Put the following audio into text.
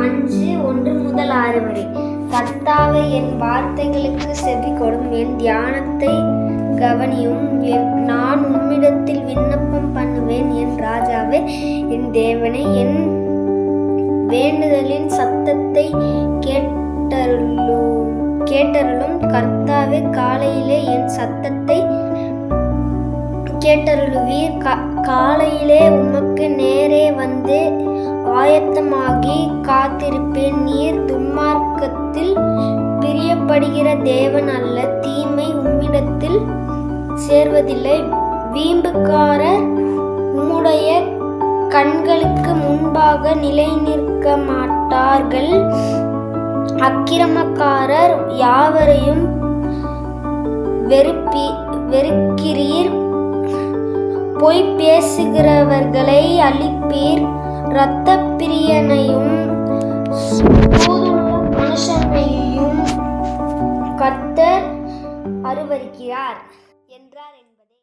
அஞ்சு ஒன்று முதல் ஆறு வரை. கர்த்தாவை என் வார்த்தைகளுக்கு செவி கொடும் என் தியானத்தை கவனியும். என்- நான் உம்மிடத்தில் விண்ணப்பம் பண்ணுவேன். என் ராஜாவே என் தேவனே என் வேண்டுதலின் சத்தத்தை கேட்டருளும் கேட்டருளும். கர்த்தாவே காலையிலே என் சத்தத்தை கேட்டருளுவீர். கா- காலையிலே உமக்கு நேரே வந்து ஆயத்தமாகி பிரியப்படுகிற தேவன் அல்ல. தீமை உம்மிடத்தில் சேர்வதில்லை. வீம்புக்காரர் உம்முடைய கண்களுக்கு முன்பாக நிலை நிற்க மாட்டார்கள். அக்கிரமக்காரர் யாவரையும் வெறுப்பி வெறுக்கிறீர். பொய் பேசுகிறவர்களை அழிப்பீர். இரத்த பிரியனையும் கர்த்தர் அருவருக்கிறார் என்றார்.